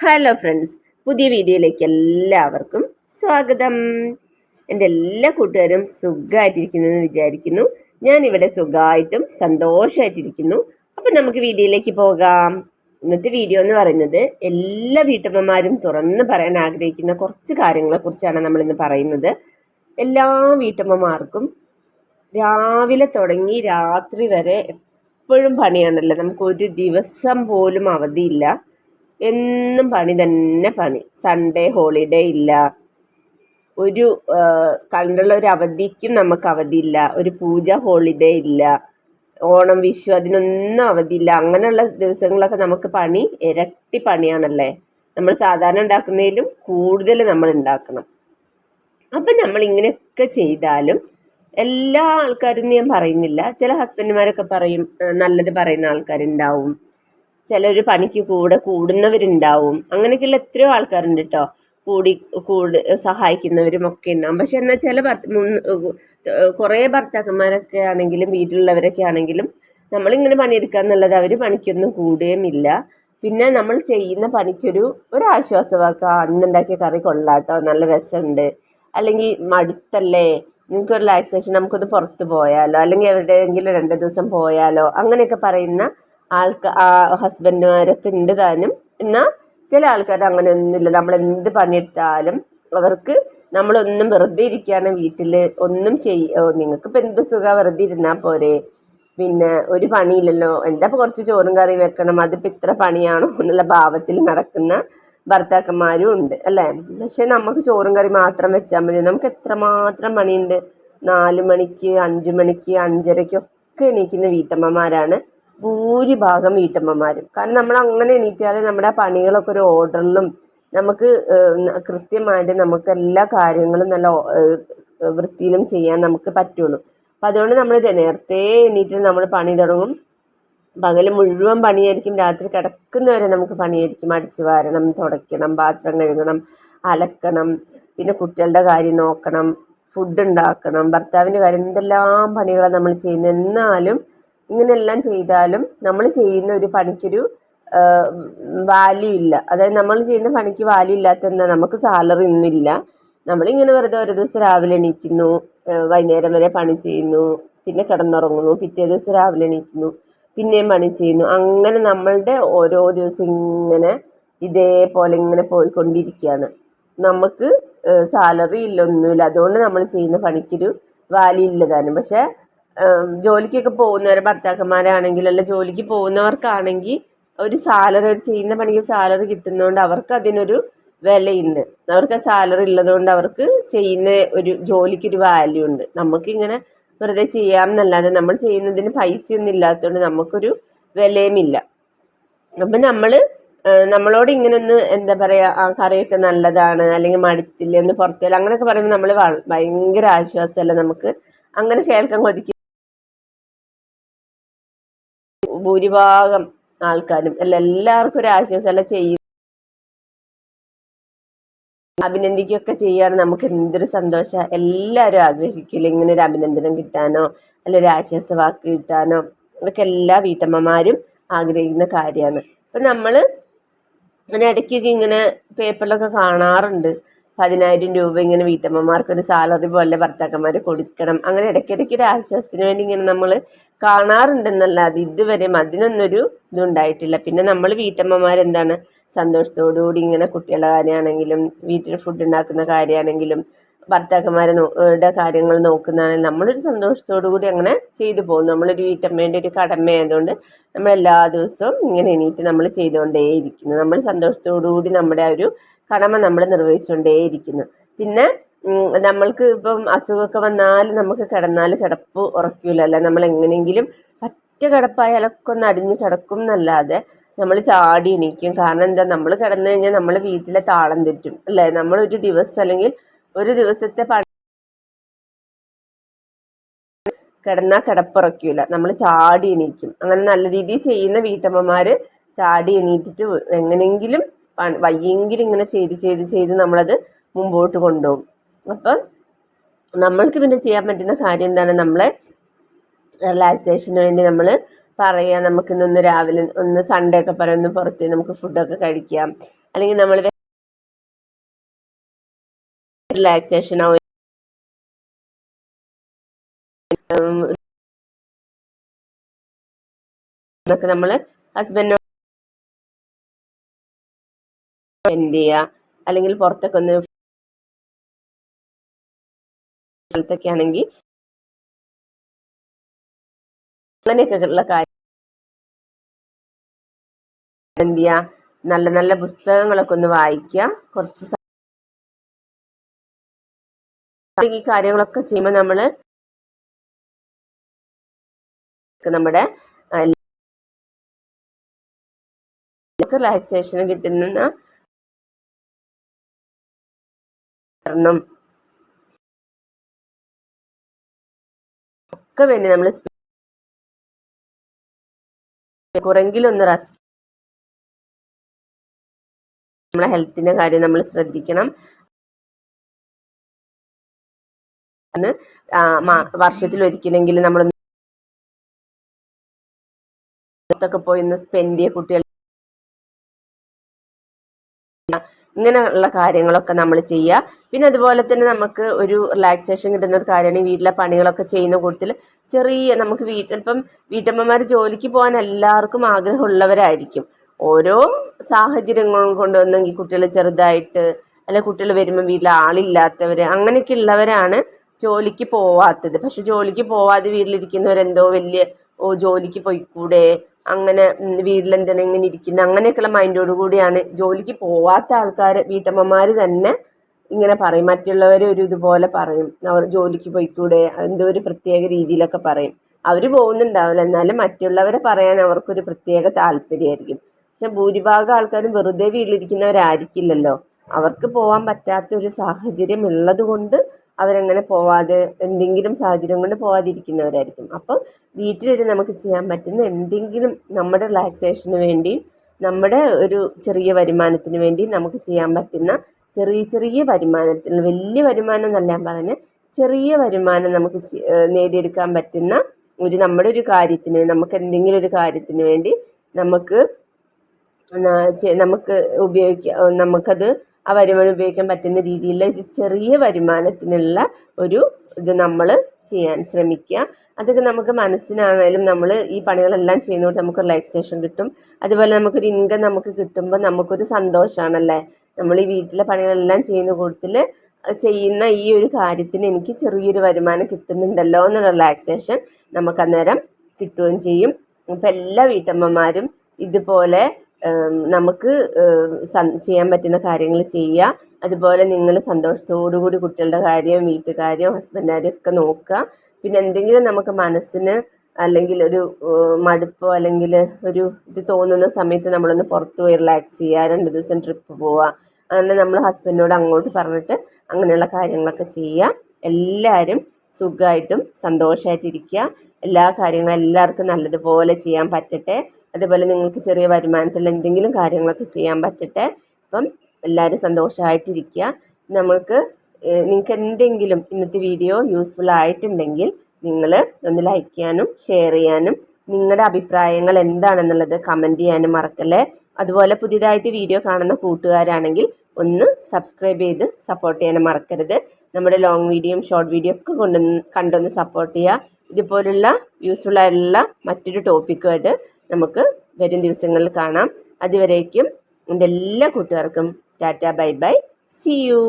Hello friends പുതിയ വീഡിയോയിലേക്ക് എല്ലാവർക്കും സ്വാഗതം. എന്റെ എല്ലാ കൂട്ടുകാരും സുഖമായിട്ടിരിക്കുന്നു എന്ന് വിചാരിക്കുന്നു. ഞാനിവിടെ സുഖമായിട്ടും സന്തോഷമായിട്ടിരിക്കുന്നു അപ്പം നമുക്ക് വീഡിയോയിലേക്ക് പോകാം. ഇന്നത്തെ വീഡിയോ എന്ന് പറയുന്നത് എല്ലാ വീട്ടമ്മമാരും തുറന്ന് പറയാൻ ആഗ്രഹിക്കുന്ന കുറച്ച് കാര്യങ്ങളെക്കുറിച്ചാണ് നമ്മളിന്ന് പറയുന്നത്. എല്ലാ വീട്ടമ്മമാർക്കും രാവിലെ തുടങ്ങി രാത്രി വരെ എപ്പോഴും പണിയാണല്ലോ. നമുക്ക് ഒരു ദിവസം പോലും അവധിയില്ല. എന്നും പണി തന്നെ പണി. സൺഡേ ഹോളിഡേ ഇല്ല. ഒരു കണ്ടുള്ള ഒരു അവധിക്കും നമുക്ക് അവധിയില്ല. ഒരു പൂജ ഹോളിഡേ ഇല്ല. ഓണം വിഷു അതിനൊന്നും അവധിയില്ല. അങ്ങനെയുള്ള ദിവസങ്ങളൊക്കെ നമുക്ക് പണി ഇരട്ടി പണിയാണല്ലേ? നമ്മൾ സാധാരണ ഉണ്ടാക്കുന്നതിലും കൂടുതൽ നമ്മൾ ഉണ്ടാക്കണം. അപ്പം നമ്മൾ ഇങ്ങനെയൊക്കെ ചെയ്താലും എല്ലാ ആൾക്കാരും ഞാൻ പറയുന്നില്ല. ചില ഹസ്ബൻഡ്മാരൊക്കെ പറയും നല്ലത് പറയുന്ന ആൾക്കാരുണ്ടാവും. ചിലർ പണിക്ക് കൂടെ കൂടുന്നവരുണ്ടാവും. അങ്ങനെയൊക്കെയുള്ള എത്രയോ ആൾക്കാരുണ്ട് കേട്ടോ കൂടി കൂട് സഹായിക്കുന്നവരും ഒക്കെ ഉണ്ടാവും. പക്ഷെ എന്നാൽ ചില കുറേ ഭർത്താക്കന്മാരൊക്കെ ആണെങ്കിലും വീട്ടിലുള്ളവരൊക്കെ ആണെങ്കിലും നമ്മളിങ്ങനെ പണിയെടുക്കുക എന്നുള്ളത് അവർ പണിക്കൊന്നും കൂടുകയുമില്ല. പിന്നെ നമ്മൾ ചെയ്യുന്ന പണിക്കൊരു ഒരു ആശ്വാസമാക്കുക അന്നുണ്ടാക്കിയ കറി കൊള്ളാട്ടോ നല്ല രസമുണ്ട്. അല്ലെങ്കിൽ മടുത്തല്ലേ? നിങ്ങൾക്ക് റിലാക്സേഷൻ നമുക്കൊന്ന് പുറത്ത് പോയാലോ? അല്ലെങ്കിൽ എവിടെയെങ്കിലും രണ്ട് ദിവസം പോയാലോ? അങ്ങനെയൊക്കെ പറയുന്ന ആൾക്കാർ ഹസ്ബൻഡുമാരൊക്കെ ഉണ്ട് താനും. എന്നാൽ ചില ആൾക്കാർ അങ്ങനെ ഒന്നുമില്ല നമ്മൾ എന്ത് പണിയെടുത്താലും അവർക്ക് നമ്മളൊന്നും വെറുതെ ഇരിക്കുകയാണ് വീട്ടിൽ ഒന്നും ചെയ്യ നിങ്ങൾക്കിപ്പോൾ എന്ത് സുഖം? വെറുതെ ഇരുന്നാൽ പോരെ. പിന്നെ ഒരു പണിയില്ലല്ലോ. എന്താ ഇപ്പോൾ കുറച്ച് ചോറും കറി വെക്കണം. അതിപ്പോൾ ഇത്ര പണിയാണോ എന്നുള്ള ഭാവത്തിൽ നടക്കുന്ന ഭർത്താക്കന്മാരും ഉണ്ട് അല്ലേ? പക്ഷെ നമുക്ക് ചോറും കറി മാത്രം വെച്ചാൽ മതി. നമുക്ക് എത്രമാത്രം പണിയുണ്ട്? നാല് മണിക്ക് അഞ്ച് മണിക്ക് അഞ്ചരയ്ക്കൊക്കെ എണീക്കുന്ന വീട്ടമ്മമാരാണ് ഭൂരിഭാഗം വീട്ടമ്മമാരും. കാരണം നമ്മൾ അങ്ങനെ എണീറ്റാൽ നമ്മുടെ പണികളൊക്കെ ഒരു ഓർഡറിലും നമുക്ക് കൃത്യമായിട്ട് നമുക്ക് എല്ലാ കാര്യങ്ങളും നല്ല വൃത്തിയിലും ചെയ്യാൻ നമുക്ക് പറ്റുള്ളൂ. അപ്പം അതുകൊണ്ട് നമ്മൾ നേരത്തെ എണീറ്റ് നമ്മൾ പണി തുടങ്ങും. പകൽ മുഴുവൻ പണിയായിരിക്കും. രാത്രി കിടക്കുന്നവരെ നമുക്ക് പണിയായിരിക്കും. അടിച്ചു വാരണം തുടയ്ക്കണം പാത്രം കഴുകണം അലക്കണം പിന്നെ കുട്ടികളുടെ കാര്യം നോക്കണം ഫുഡ് ഉണ്ടാക്കണം ഭർത്താവിന്റെ കാര്യം എന്തെല്ലാം പണികളാണ് നമ്മൾ ചെയ്യുന്നത്. എന്നാലും ഇങ്ങനെയെല്ലാം ചെയ്താലും നമ്മൾ ചെയ്യുന്ന ഒരു പണിക്കൊരു വാല്യൂ ഇല്ല. അതായത് നമ്മൾ ചെയ്യുന്ന പണിക്ക് വാല്യൂ ഇല്ലാത്ത നമുക്ക് സാലറി ഒന്നുമില്ല നമ്മളിങ്ങനെ വെറുതെ ഒരു ദിവസം രാവിലെ എണീക്കുന്നു വൈകുന്നേരം വരെ പണി ചെയ്യുന്നു പിന്നെ കിടന്നുറങ്ങുന്നു പിറ്റേ ദിവസം രാവിലെ എണീക്കുന്നു പിന്നെയും പണി ചെയ്യുന്നു. അങ്ങനെ നമ്മളുടെ ഓരോ ദിവസം ഇങ്ങനെ ഇതേപോലെ ഇങ്ങനെ പോയിക്കൊണ്ടിരിക്കുകയാണ്. നമുക്ക് സാലറി ഇല്ല ഒന്നുമില്ല. അതുകൊണ്ട് നമ്മൾ ചെയ്യുന്ന പണിക്കൊരു വാല്യൂ ഇല്ല താനും. പക്ഷേ ജോലിക്കൊക്കെ പോകുന്നവർ ഭർത്താക്കന്മാരാണെങ്കിൽ അല്ല ജോലിക്ക് പോകുന്നവർക്കാണെങ്കിൽ ഒരു സാലറി ചെയ്യുന്ന പണിക്ക് സാലറി കിട്ടുന്നതുകൊണ്ട് അവർക്ക് അതിനൊരു വിലയുണ്ട്. അവർക്ക് ആ സാലറി ഉള്ളതുകൊണ്ട് അവർക്ക് ചെയ്യുന്ന ഒരു ജോലിക്കൊരു വാല്യൂ ഉണ്ട്. നമുക്കിങ്ങനെ വെറുതെ ചെയ്യാം എന്നല്ലാതെ നമ്മൾ ചെയ്യുന്നതിന് പൈസയൊന്നും ഇല്ലാത്തതുകൊണ്ട് നമുക്കൊരു വിലയുമില്ല. അപ്പം നമ്മൾ നമ്മളോട് ഇങ്ങനെ ഒന്ന് എന്താ പറയുക ആ കറിയൊക്കെ നല്ലതാണ് അല്ലെങ്കിൽ മടുത്തില്ല എന്ന് പുറത്തില്ല അങ്ങനെയൊക്കെ പറയുമ്പോൾ നമ്മൾ ഭയങ്കര ആശ്വാസമല്ല നമുക്ക്. അങ്ങനെ കേൾക്കാൻ കൊതിക്കും ഭൂരിഭാഗം ആൾക്കാരും അല്ല എല്ലാവർക്കും ഒരു ആശ്വാസം അല്ല ചെയ്യും. അഭിനന്ദിക്കുകയൊക്കെ ചെയ്യാൻ നമുക്ക് എന്തൊരു സന്തോഷം. എല്ലാവരും ആഗ്രഹിക്കില്ല ഇങ്ങനെ ഒരു അഭിനന്ദനം കിട്ടാനോ അല്ല ഒരു ആശ്വാസ വാക്ക് കിട്ടാനോ? അതൊക്കെ എല്ലാ വീട്ടമ്മമാരും ആഗ്രഹിക്കുന്ന കാര്യമാണ്. അപ്പം നമ്മൾ അങ്ങനെ ഇടയ്ക്കൊക്കെ ഇങ്ങനെ പേപ്പറിലൊക്കെ കാണാറുണ്ട്. പതിനായിരം രൂപ ഇങ്ങനെ വീട്ടമ്മമാർക്ക് ഒരു സാലറി പോലെ ഭർത്താക്കന്മാർ കൊടുക്കണം. അങ്ങനെ ഇടയ്ക്കിടയ്ക്ക് ഒരു ആശ്വാസത്തിന് വേണ്ടി ഇങ്ങനെ നമ്മൾ കാണാറുണ്ടെന്നല്ലാതെ ഇതുവരെ അതിനൊന്നൊരു ഇതുണ്ടായിട്ടില്ല. പിന്നെ നമ്മൾ വീട്ടമ്മമാരെന്താണ് സന്തോഷത്തോടുകൂടി ഇങ്ങനെ കുട്ടികളുടെ കാര്യമാണെങ്കിലും വീട്ടിൽ ഫുഡ് ഉണ്ടാക്കുന്ന കാര്യമാണെങ്കിലും ഭർത്താക്കന്മാരുടെ കാര്യങ്ങൾ നോക്കുന്നതാണെങ്കിൽ നമ്മളൊരു സന്തോഷത്തോടു കൂടി അങ്ങനെ ചെയ്തു പോകും നമ്മളൊരു വീട്ടമ്മേന്റെ ഒരു കടമയായതുകൊണ്ട് നമ്മൾ എല്ലാ ദിവസവും ഇങ്ങനെ എണീറ്റ് നമ്മൾ ചെയ്തുകൊണ്ടേയിരിക്കുന്നു. നമ്മൾ സന്തോഷത്തോടു കൂടി നമ്മുടെ ആ ഒരു കടമ നമ്മൾ നിർവഹിച്ചുകൊണ്ടേയിരിക്കുന്നു. പിന്നെ നമ്മൾക്ക് ഇപ്പം അസുഖമൊക്കെ വന്നാൽ നമുക്ക് കിടന്നാൽ കിടപ്പ് ഉറക്കില്ല അല്ല നമ്മൾ എങ്ങനെയെങ്കിലും പറ്റ കിടപ്പായാലൊക്കെ ഒന്ന് അടിഞ്ഞ് കിടക്കും എന്നല്ലാതെ നമ്മൾ ചാടി എണീക്കും. കാരണം എന്താ? നമ്മൾ കിടന്നു കഴിഞ്ഞാൽ നമ്മൾ വീട്ടിലെ താളം തെറ്റും. അല്ലേ? നമ്മളൊരു ദിവസം അല്ലെങ്കിൽ ഒരു ദിവസത്തെ കിടന്നാൽ കിടപ്പുറക്കില്ല നമ്മൾ ചാടി എണീക്കും. അങ്ങനെ നല്ല രീതിയിൽ ചെയ്യുന്ന വീട്ടമ്മമാർ ചാടി എണീറ്റിട്ട് എങ്ങനെയെങ്കിലും വയ്യെങ്കിലും ഇങ്ങനെ ചെയ്ത് ചെയ്ത് ചെയ്ത് നമ്മളത് മുമ്പോട്ട് കൊണ്ടുപോകും. അപ്പം നമ്മൾക്ക് പിന്നെ ചെയ്യാൻ പറ്റുന്ന കാര്യം എന്താണ്? നമ്മളെ റിലാക്സേഷന് വേണ്ടി നമ്മൾ പറയുക നമുക്കിന്നൊന്ന് രാവിലെ ഒന്ന് സൺഡേ ഒക്കെ പറയാം ഒന്ന് പുറത്ത് നമുക്ക് ഫുഡൊക്കെ കഴിക്കാം. അല്ലെങ്കിൽ നമ്മൾ റിലാക്സേഷൻ ആവും. നമ്മൾ ഹസ്ബൻഡിനോട് സ്പെൻഡ് ചെയ്യുക അല്ലെങ്കിൽ പുറത്തൊക്കെ ഒന്ന് സ്ഥലത്തൊക്കെ ആണെങ്കിൽ അങ്ങനെയൊക്കെ ഉള്ള കാര്യം എന്ത് ചെയ്യുക നല്ല നല്ല പുസ്തകങ്ങളൊക്കെ ഒന്ന് വായിക്കുക കുറച്ച് ഈ കാര്യങ്ങളൊക്കെ ചെയ്യുമ്പോൾ നമ്മൾ നമ്മുടെ റിലാക്സേഷൻ കിട്ടുന്ന ഒക്കെ വേണ്ടി നമ്മൾ കുറെങ്കിലും ഒന്ന് റെസ്റ്റ് നമ്മളെ ഹെൽത്തിന്റെ കാര്യം നമ്മൾ ശ്രദ്ധിക്കണം. വർഷത്തിൽ ഒരിക്കലെങ്കിലും നമ്മൾ ൊക്കെ പോയി ഒന്ന് സ്പെൻഡ് ചെയ്യുക കുട്ടികൾ ഇങ്ങനെയുള്ള കാര്യങ്ങളൊക്കെ നമ്മൾ ചെയ്യുക. പിന്നെ അതുപോലെ തന്നെ നമുക്ക് ഒരു റിലാക്സേഷൻ കിട്ടുന്ന ഒരു കാര്യമാണ് വീട്ടിലെ പണികളൊക്കെ ചെയ്യുന്ന കൂട്ടത്തിൽ ചെറിയ നമുക്ക് വീട്ടിൽ ഇപ്പം വീട്ടമ്മമാർ ജോലിക്ക് പോകാൻ എല്ലാവർക്കും ആഗ്രഹമുള്ളവരായിരിക്കും. ഓരോ സാഹചര്യങ്ങളും കൊണ്ടുവന്നെങ്കിൽ കുട്ടികൾ ചെറുതായിട്ട് അല്ലെ കുട്ടികൾ വരുമ്പോൾ വീട്ടിൽ ആളില്ലാത്തവർ അങ്ങനെയൊക്കെ ഉള്ളവരാണ് ജോലിക്ക് പോവാത്തത്. പക്ഷെ ജോലിക്ക് പോവാതെ വീട്ടിലിരിക്കുന്നവരെന്തോ വലിയ ഓ ജോലിക്ക് പോയിക്കൂടെ? അങ്ങനെ വീട്ടിലെന്തിനാ ഇങ്ങനെ ഇരിക്കുന്നത് അങ്ങനെയൊക്കെയുള്ള മൈൻഡോട് കൂടിയാണ് ജോലിക്ക് പോവാത്ത ആൾക്കാർ വീട്ടമ്മമാർ തന്നെ ഇങ്ങനെ പറയും. മറ്റുള്ളവർ ഒരു ഇതുപോലെ പറയും. അവർ ജോലിക്ക് പോയിക്കൂടെ? എന്തോ ഒരു പ്രത്യേക രീതിയിലൊക്കെ പറയും. അവർ പോകുന്നുണ്ടാവില്ല. എന്നാലും മറ്റുള്ളവരെ പറയാൻ അവർക്കൊരു പ്രത്യേക താല്പര്യമായിരിക്കും. പക്ഷെ ഭൂരിഭാഗം ആൾക്കാരും വെറുതെ വീട്ടിലിരിക്കുന്നവരായിരിക്കില്ലല്ലോ. അവർക്ക് പോകാൻ പറ്റാത്ത ഒരു സാഹചര്യം ഉള്ളത് കൊണ്ട് അവരങ്ങനെ പോവാതെ എന്തെങ്കിലും സാഹചര്യം കൊണ്ട് പോവാതിരിക്കുന്നവരായിരിക്കും. അപ്പം വീട്ടിലിരുന്ന് നമുക്ക് ചെയ്യാൻ പറ്റുന്ന എന്തെങ്കിലും നമ്മുടെ റിലാക്സേഷന് വേണ്ടി നമ്മുടെ ഒരു ചെറിയ വരുമാനത്തിന് വേണ്ടി നമുക്ക് ചെയ്യാൻ പറ്റുന്ന ചെറിയ ചെറിയ വരുമാനത്തിൽ വലിയ വരുമാനം എന്നല്ല ഞാൻ പറഞ്ഞത് ചെറിയ വരുമാനം നമുക്ക് നേടിയെടുക്കാൻ പറ്റുന്ന ഒരു നമ്മുടെ ഒരു കാര്യത്തിന് നമുക്ക് എന്തെങ്കിലും ഒരു കാര്യത്തിന് വേണ്ടി നമുക്ക് നമുക്ക് ഉപയോഗിക്കാം നമുക്കത് ആ വരുമാനം ഉപയോഗിക്കാൻ പറ്റുന്ന രീതിയിലുള്ള ചെറിയ വരുമാനത്തിനുള്ള ഒരു ഇത് നമ്മൾ ചെയ്യാൻ ശ്രമിക്കുക. അതൊക്കെ നമുക്ക് മനസ്സിനാണേലും നമ്മൾ ഈ പണികളെല്ലാം ചെയ്യുന്നതുകൊണ്ട് നമുക്ക് റിലാക്സേഷൻ കിട്ടും. അതുപോലെ നമുക്കൊരു ഇൻകം നമുക്ക് കിട്ടുമ്പോൾ നമുക്കൊരു സന്തോഷമാണല്ലേ നമ്മൾ ഈ വീട്ടിലെ പണികളെല്ലാം ചെയ്യുന്ന കൂട്ടത്തിൽ ചെയ്യുന്ന ഈ ഒരു കാര്യത്തിന് എനിക്ക് ചെറിയൊരു വരുമാനം കിട്ടുന്നുണ്ടല്ലോ എന്നുള്ള റിലാക്സേഷൻ നമുക്ക് അന്നേരം കിട്ടുകയും ചെയ്യും. അപ്പോൾ എല്ലാ വീട്ടമ്മമാരും ഇതുപോലെ നമുക്ക് ചെയ്യാൻ പറ്റുന്ന കാര്യങ്ങൾ ചെയ്യുക. അതുപോലെ നിങ്ങൾ സന്തോഷത്തോടുകൂടി കുട്ടികളുടെ കാര്യം വീട്ടുകാര്യം ഹസ്ബൻഡ് കാര്യം ഒക്കെ നോക്കുക. പിന്നെ എന്തെങ്കിലും നമുക്ക് മനസ്സിന് അല്ലെങ്കിൽ ഒരു മടുപ്പോ അല്ലെങ്കിൽ ഒരു ഇത് തോന്നുന്ന സമയത്ത് നമ്മളൊന്ന് പുറത്ത് പോയി റിലാക്സ് ചെയ്യുക. രണ്ട് ദിവസം ട്രിപ്പ് പോവുക. അങ്ങനെ നമ്മൾ ഹസ്ബൻഡിനോട് അങ്ങോട്ട് പറഞ്ഞിട്ട് അങ്ങനെയുള്ള കാര്യങ്ങളൊക്കെ ചെയ്യുക. എല്ലാവരും സുഖമായിട്ടും സന്തോഷമായിട്ടിരിക്കുക. എല്ലാ കാര്യങ്ങളും എല്ലാവർക്കും നല്ലതുപോലെ ചെയ്യാൻ പറ്റട്ടെ. അതുപോലെ നിങ്ങൾക്ക് ചെറിയ വരുമാനത്തിൽ എന്തെങ്കിലും കാര്യങ്ങളൊക്കെ ചെയ്യാൻ പറ്റട്ടെ. അപ്പം എല്ലാവരും സന്തോഷമായിട്ടിരിക്കുക നമ്മൾക്ക് നിങ്ങൾക്ക് എന്തെങ്കിലും ഇന്നത്തെ വീഡിയോ യൂസ്ഫുൾ ആയിട്ടുണ്ടെങ്കിൽ നിങ്ങൾ ഒന്ന് ലൈക്ക് ചെയ്യാനും ഷെയർ ചെയ്യാനും നിങ്ങളുടെ അഭിപ്രായങ്ങൾ എന്താണെന്നുള്ളത് കമന്റ് ചെയ്യാനും മറക്കല്ലേ. അതുപോലെ പുതിയതായിട്ട് വീഡിയോ കാണുന്ന കൂട്ടുകാരാണെങ്കിൽ ഒന്ന് സബ്സ്ക്രൈബ് ചെയ്ത് സപ്പോർട്ട് ചെയ്യാനും മറക്കരുത്. നമ്മുടെ ലോങ് വീഡിയോയും ഷോർട്ട് വീഡിയോ ഒക്കെ കൊണ്ടുവന്ന് കണ്ടൊന്ന് സപ്പോർട്ട് ചെയ്യുക. ഇതുപോലുള്ള യൂസ്ഫുൾ ആയിട്ടുള്ള മറ്റൊരു ടോപ്പിക്കുമായിട്ട് നമുക്ക് വരും ദിവസങ്ങളിൽ കാണാം. അതുവരേക്കും എന്റെ എല്ലാ കൂട്ടുകാർക്കും tata bye bye. See you